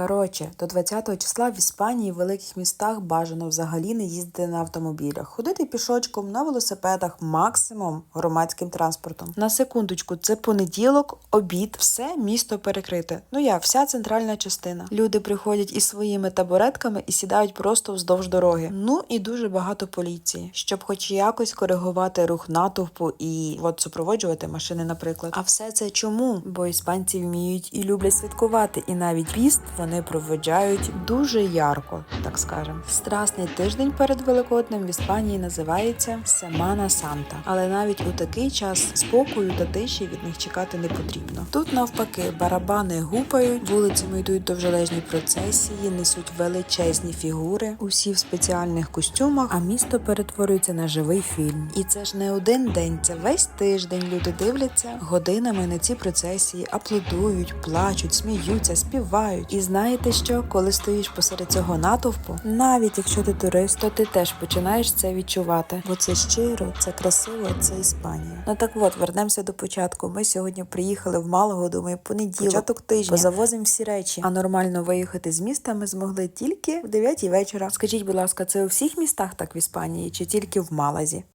Коротше, до 20 числа в Іспанії в великих містах бажано взагалі не їздити на автомобілях, ходити пішочком на велосипедах, максимум громадським транспортом. На секундочку, це понеділок, обід, все місто перекрите. Ну як, вся центральна частина. Люди приходять із своїми табуретками і сідають просто вздовж дороги. Ну і дуже багато поліції, щоб хоч якось коригувати рух натовпу і от супроводжувати машини, наприклад. А все це чому? Бо іспанці вміють і люблять святкувати, і навіть піст вони проведжають дуже ярко, так скажем. Страсний тиждень перед Великоднем в Іспанії називається Семана Санта. Але навіть у такий час спокою та тиші від них чекати не потрібно. Тут навпаки барабани гупають, вулицями йдуть довжелезні процесії, несуть величезні фігури, усі в спеціальних костюмах, а місто перетворюється на живий фільм. І це ж не один день, це весь тиждень. Люди дивляться годинами на ці процесії, аплодують, плачуть, сміються, співають. І знаєте що? Коли стоїш посеред цього натовпу, навіть якщо ти турист, то ти теж починаєш це відчувати. Бо це щиро, це красиво, це Іспанія. Ну так от, вернемося до початку. Ми сьогодні приїхали в Малого, думаю, понеділок, початок тижня. Позавозимо всі речі. А нормально виїхати з міста ми змогли тільки в 9 вечора. Скажіть, будь ласка, це у всіх містах так в Іспанії чи тільки в Малазі?